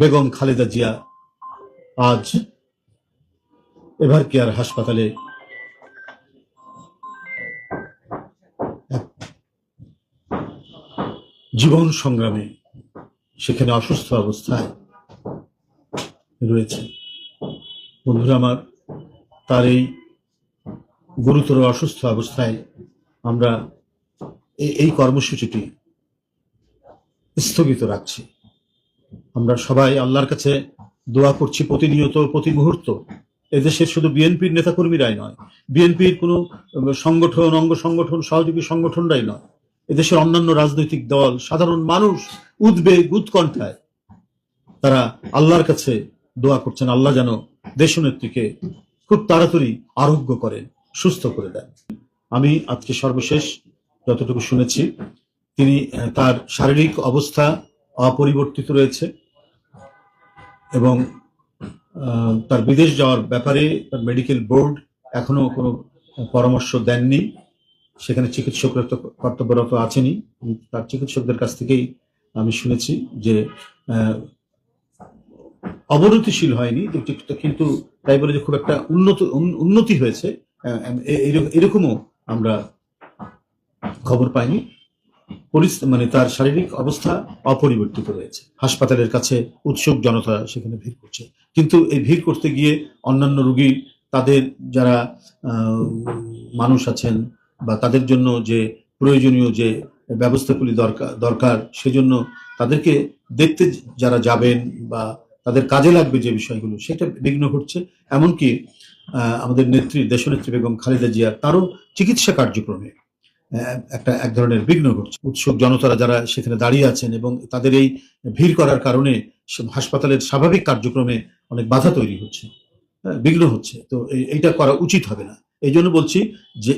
বেগম খালেদা জিয়া আজ ever care হাসপাতালে জীবন সংগ্রামে সেখানে অসুস্থ অবস্থায় রয়েছে। বন্ধুরা আমার, তার এই গুরুতর অসুস্থ অবস্থায় আমরা এই কর্মসূচিটি স্থগিত রাখছি। আমরা সবাই আল্লাহর কাছে দোয়া করছি প্রতিনিয়ত, প্রতি মুহূর্ত। এদেশের শুধু বিএনপির নেতাকর্মীরাই নয়, বিএনপির কোনো সংগঠন, অঙ্গ সংগঠন, সহযোগী সংগঠনরাই নয়। এদেশের অন্যান্য রাজনৈতিক দল, সাধারণ মানুষ, উদ্বেগ, উৎকণ্ঠায়, তারা আল্লাহর কাছে দোয়া করছেন, আল্লাহ যেন দেশনেত্রীকে খুব তাড়াতাড়ি আরোগ্য করেন, সুস্থ করে দেন। আমি আজকে সর্বশেষ যতটুকু শুনেছি, তিনি তার শারীরিক অবস্থা অপরিবর্তিত রয়েছে। এবং তার বিদেশ যাওয়ার ব্যাপারে তার মেডিকেল বোর্ড এখনও কোনো পরামর্শ দেননি। সেখানে চিকিৎসকরা তো কর্তব্যরত আছেনই। তার চিকিৎসকদের কাছ থেকেই আমি শুনেছি যে অবনতিশীল হয়নি কিন্তু তাই বলে যে খুব একটা উন্নত, উন্নতি হয়েছে। এরকমও আমরা খবর পাইনি। মানে তার শারীরিক অবস্থা অপরিবর্তিত রয়েছে। হাসপাতালের কাছে উৎসুক জনতা সেখানে ভিড় করছে। কিন্তু এই ভিড় করতে গিয়ে অন্যান্য রুগী, তাদের যারা মানুষ আছেন বা তাদের জন্য যে প্রয়োজনীয় যে ব্যবস্থাগুলি দরকার দরকার, সেজন্য তাদেরকে দেখতে যারা যাবেন বা তাদের কাজে লাগবে যে বিষয়গুলো, সেটা বিঘ্ন ঘটছে। এমনকি আমাদের নেত্রী, দেশনেত্রী বেগম খালেদা জিয়া, তারও চিকিৎসা কার্যক্রমে একটা এক ধরনের বিঘ্ন ঘটছে। উৎসুক জনতারা যারা সেখানে দাঁড়িয়ে আছেন এবং তাদের এই ভিড় করার কারণে হাসপাতালের স্বাভাবিক কার্যক্রমে অনেক বাধা তৈরি হচ্ছে হ্যাঁ, বিঘ্ন হচ্ছে। তো এইটা করা উচিত হবে না। এই জন্য বলছি যে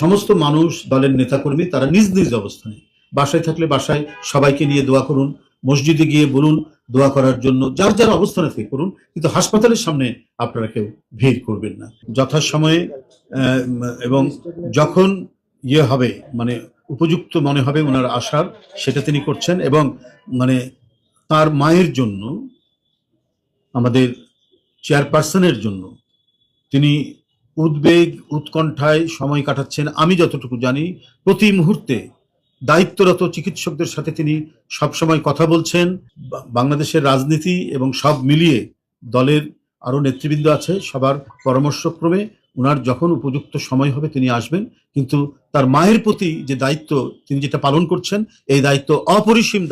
সমস্ত মানুষ দলের নেতাকর্মী তারা নিজ নিজ অবস্থানে বাসায় থাকলে বাসায় সবাইকে নিয়ে দোয়া করুন মসজিদে গিয়ে বলুন দোয়া করার জন্য যার যার অবস্থানে থেকে করুন কিন্তু হাসপাতালের সামনে আপনারা কেউ ভিড় করবেন না। যথাসময়ে এবং যখন ইয়ে হবে মানে উপযুক্ত মনে হবে ওনার আশার, সেটা তিনি করছেন এবং মানে তার মায়ের জন্য, আমাদের চেয়ারপারসনের জন্য, তিনি উদ্বেগ, উৎকণ্ঠায় সময় কাটাচ্ছেন, আমি যতটুকু জানি, প্রতি মুহূর্তে দায়িত্বরত চিকিৎসকদের সাথে তিনি সবসময় কথা বলছেন বাংলাদেশের রাজনীতি এবং সব মিলিয়ে দলের আরও নেতৃবৃন্দ আছে, সবার পরামর্শক্রমে ওনার যখন উপযুক্ত সময় হবে তিনি আসবেন, কিন্তু তার মায়ের প্রতি যে দায়িত্ব, তিনি যেটা পালন করছেন, এই দায়িত্ব অপরিসীম